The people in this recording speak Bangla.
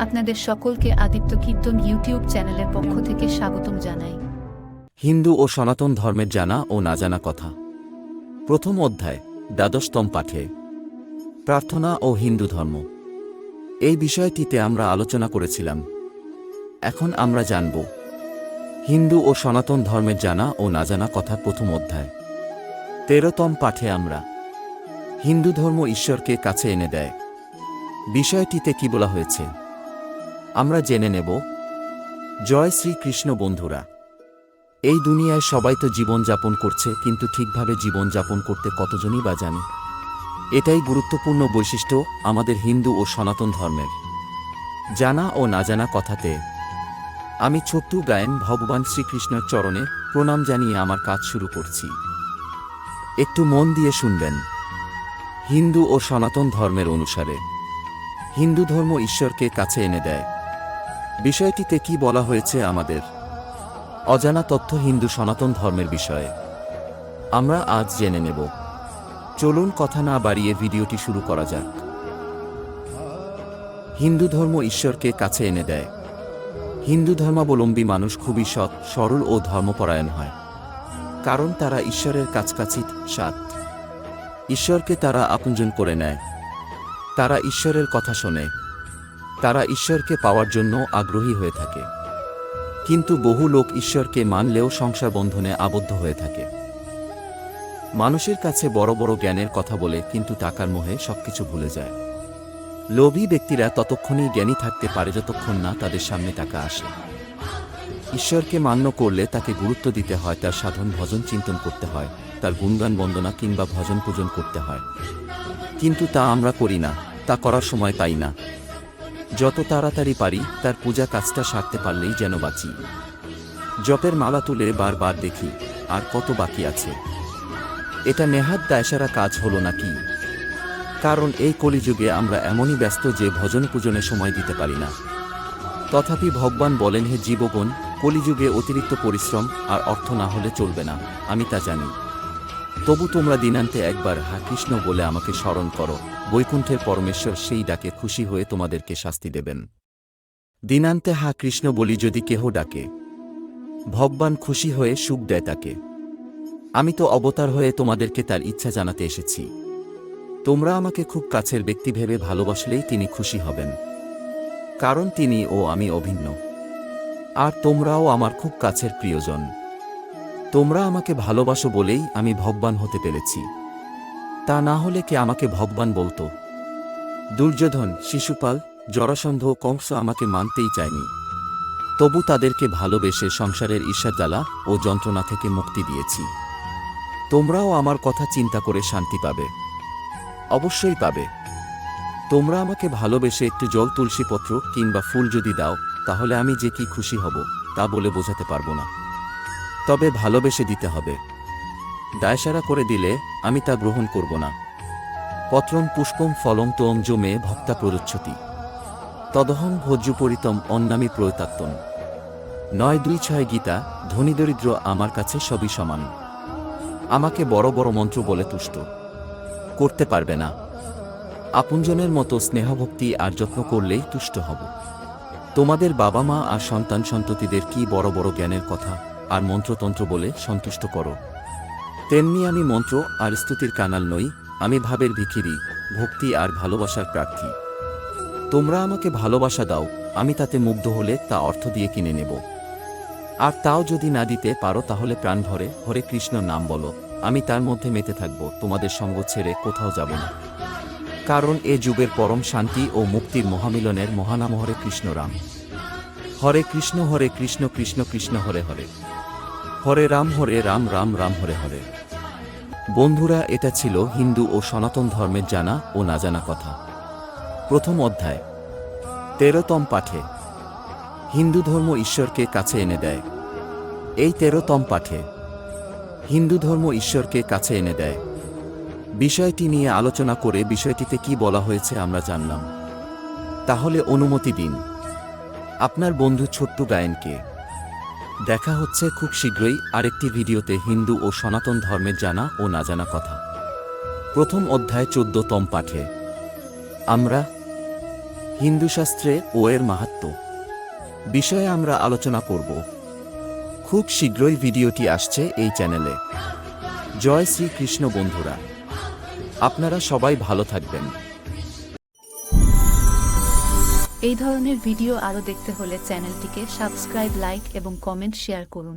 আপনাদের সকলকে আদিত্য কীর্তন ইউটিউব চ্যানেলের পক্ষ থেকে স্বাগতম জানাই। হিন্দু ও সনাতন ধর্মের জানা ও না জানা কথা। প্রথম অধ্যায়, দ্বাদশতম পাঠে। প্রার্থনা ও হিন্দু ধর্ম। এই বিষয়টিতে আমরা আলোচনা করেছিলাম। এখন আমরা জানব, হিন্দু ও সনাতন ধর্মের জানা ও না জানা কথা প্রথম অধ্যায়। তেরোতম পাঠে আমরা, হিন্দু ধর্ম ঈশ্বরকে কাছে এনে দেয়। বিষয়টিতে কি বলা হয়েছে? আমরা জেনে নেব, জয় শ্রীকৃষ্ণ বন্ধুরা। এই দুনিয়ায় সবাই তো জীবনযাপন করছে, কিন্তু ঠিকভাবে জীবনযাপন করতে কতজনই বা জানে? এটাই গুরুত্বপূর্ণ বৈশিষ্ট্য আমাদের হিন্দু ও সনাতন ধর্মের। জানা ও না জানা কথাতে, আমি ছোট্টু গায়েন ভগবান শ্রীকৃষ্ণের চরণে প্রণাম জানিয়ে আমার কাজ শুরু করছি। একটু মন দিয়ে শুনবেন। হিন্দু ও সনাতন ধর্মের অনুসারে, হিন্দু ধর্ম ঈশ্বরকে কাছে এনে দেয়। বিষয়টিতে কি বলা হয়েছে আমাদের? অজানা তথ্য হিন্দু সনাতন ধর্মের বিষয়ে। আমরা আজ জেনে নেব। চলুন কথা না বাড়িয়ে ভিডিওটি শুরু করা যাক। হিন্দু ধর্ম ঈশ্বরকে কাছে এনে দেয়। হিন্দু ধর্মাবলম্বী মানুষ খুবই সৎ, সরল ও ধর্মপরায়ণ হয়। কারণ তারা ঈশ্বরের কাছাকাছি সাত। ঈশ্বরকে তারা আপনজন করে নেয়। তারা ঈশ্বরের কথা শোনে। তারা ঈশ্বরকে পাওয়ার জন্য আগ্রহী হয়ে থাকে। কিন্তু বহু লোক ঈশ্বরকে মানলেও সংসার বন্ধনে আবদ্ধ হয়ে থাকে। মানুষের কাছে বড় বড় জ্ঞানের কথা বলে কিন্তু টাকার মোহে সবকিছু ভুলে যায়। লোভী ব্যক্তিরা ততক্ষণই জ্ঞানী থাকতে পারে যতক্ষণ না তাদের সামনে টাকা আসে। ঈশ্বরকে মান্য করলে তাকে গুরুত্ব দিতে হয়, তার সাধন ভজন চিন্তন করতে হয়, তার গুণগান বন্দনা কিংবা ভজন পূজন করতে হয়। কিন্তু তা আমরা করি না, তা করার সময় পাই না। যত তাড়াতাড়ি পারি, তার পূজা কাজটা সারতে পারলেই যেন বাঁচি। জপের মালা তুলে বারবার দেখি, আর কত বাকি আছে। এটা নেহাত দায়সারা কাজ হলো নাকি কারণ এই কলিযুগে আমরা এমনই ব্যস্ত যে ভজন পূজনে সময় দিতে পারি না। তথাপি ভগবান বলেন, হে জীবগণ, কলিযুগে অতিরিক্ত পরিশ্রম আর অর্থ না হলে চলবে না। আমি তা জানি। তবু তোমরা দিনান্তে একবার হা কৃষ্ণ বলে আমাকে স্মরণ করো। বৈকুণ্ঠের পরমেশ্বর সেই ডাকে খুশি হয়ে তোমাদেরকে শাস্তি দেবেন। দিনান্তে হা কৃষ্ণ বলি যদি কেহ ডাকে, ভগবান খুশি হয়ে সুখ দেয় তাকে। আমি তো অবতার হয়ে তোমাদেরকে তার ইচ্ছা জানাতে এসেছি। তোমরা আমাকে খুব কাছের ব্যক্তি ভেবে ভালোবাসলেই তিনি খুশি হবেন। কারণ তিনি ও আমি অভিন্ন। আর তোমরাও আমার খুব কাছের প্রিয়জন। তোমরা আমাকে ভালোবাসো বলেই আমি ভগবান হতে পেরেছি। তা না হলে কে আমাকে ভগবান বলতো? দুর্যোধন, শিশুপাল, জরাসন্ধ কংস আমাকে মানতেই চায়নি। তবু তাদেরকে ভালোবেসে সংসারের ঈর্ষা জ্বালা ও যন্ত্রণা থেকে মুক্তি দিয়েছি। তোমরাও আমার কথা চিন্তা করে শান্তি পাবে। অবশ্যই পাবে। তোমরা আমাকে ভালোবেসে একটু জল তুলসীপত্র কিংবা ফুল যদি দাও, তাহলে আমি যে কি খুশি হব, তা বলে বোঝাতে পারব না। তবে ভালোবেসে দিতে হবে। দায়সারা করে দিলে আমি তা গ্রহণ করব না। পত্রম পুষ্পম ফলম তোম জমে ভক্তা প্ররচ্ছতি। তদহং ভোজ্যপরিতম অন্নামি প্রয়তাত্তন। নয় দুই ছয় গীতা, ধনী দরিদ্র আমার কাছে সবই সমান। আমাকে বড় বড় মন্ত্র বলে তুষ্ট। করতে পারবে না। আপনজনের মতো স্নেহভক্তি আর যত্ন করলেই তুষ্ট হব। তোমাদের বাবা মা আর সন্তান সন্ততিদের কি বড় বড় জ্ঞানের কথা? আর মন্ত্রতন্ত্র বলে সন্তুষ্ট করো। তেমনি আমি মন্ত্র আর স্তুতির কানাল নই, আমি ভাবের ভিখিরি, ভক্তি আর ভালোবাসার প্রার্থী। তোমরা আমাকে ভালোবাসা দাও, আমি তাতে মুগ্ধ হলে তা অর্থ দিয়ে কিনে নেব। আর তাও যদি না দিতে পারো তাহলে প্রাণ ভরে, হরে কৃষ্ণ নাম বলো, আমি তার মধ্যে মেতে থাকব, তোমাদের সঙ্গ ছেড়ে কোথাও যাব না। কারণ এ যুগের পরম শান্তি ও মুক্তির মহামিলনের মহানাম হরে কৃষ্ণ রাম। হরে কৃষ্ণ হরে কৃষ্ণ কৃষ্ণ কৃষ্ণ, হরে হরে। হরে রাম হরে রাম রাম রাম হরে হরে। বন্ধুরা, এটা ছিল হিন্দু ও সনাতন ধর্মের জানা ও না জানা কথা। প্রথম অধ্যায়, তেরোতম পাঠে। হিন্দু ধর্ম ঈশ্বরকে কাছে এনে দেয়। এই তেরোতম পাঠে, হিন্দু ধর্ম ঈশ্বরকে কাছে এনে দেয়। বিষয়টি নিয়ে আলোচনা করে বিষয়টিতে কি বলা হয়েছে আমরা জানলাম। তাহলে অনুমতি দিন। আপনার বন্ধু ছোট্ট গায়েনকে দেখা হচ্ছে খুব শীঘ্রই আরেকটি ভিডিওতে হিন্দু ও সনাতন ধর্মের জানা ও না জানা কথা। প্রথম অধ্যায় চোদ্দতম পাঠে। আমরা হিন্দু শাস্ত্রে ও এর মাহাত্ম্য বিষয়ে আমরা আলোচনা করব। খুব শীঘ্রই ভিডিওটি আসছে এই চ্যানেলে। জয় শ্রীকৃষ্ণ বন্ধুরা। আপনারা সবাই ভালো থাকবেন। এই ধরনের ভিডিও আরও দেখতে হলে চ্যানেলটিকে সাবস্ক্রাইব লাইক এবং কমেন্ট শেয়ার করুন।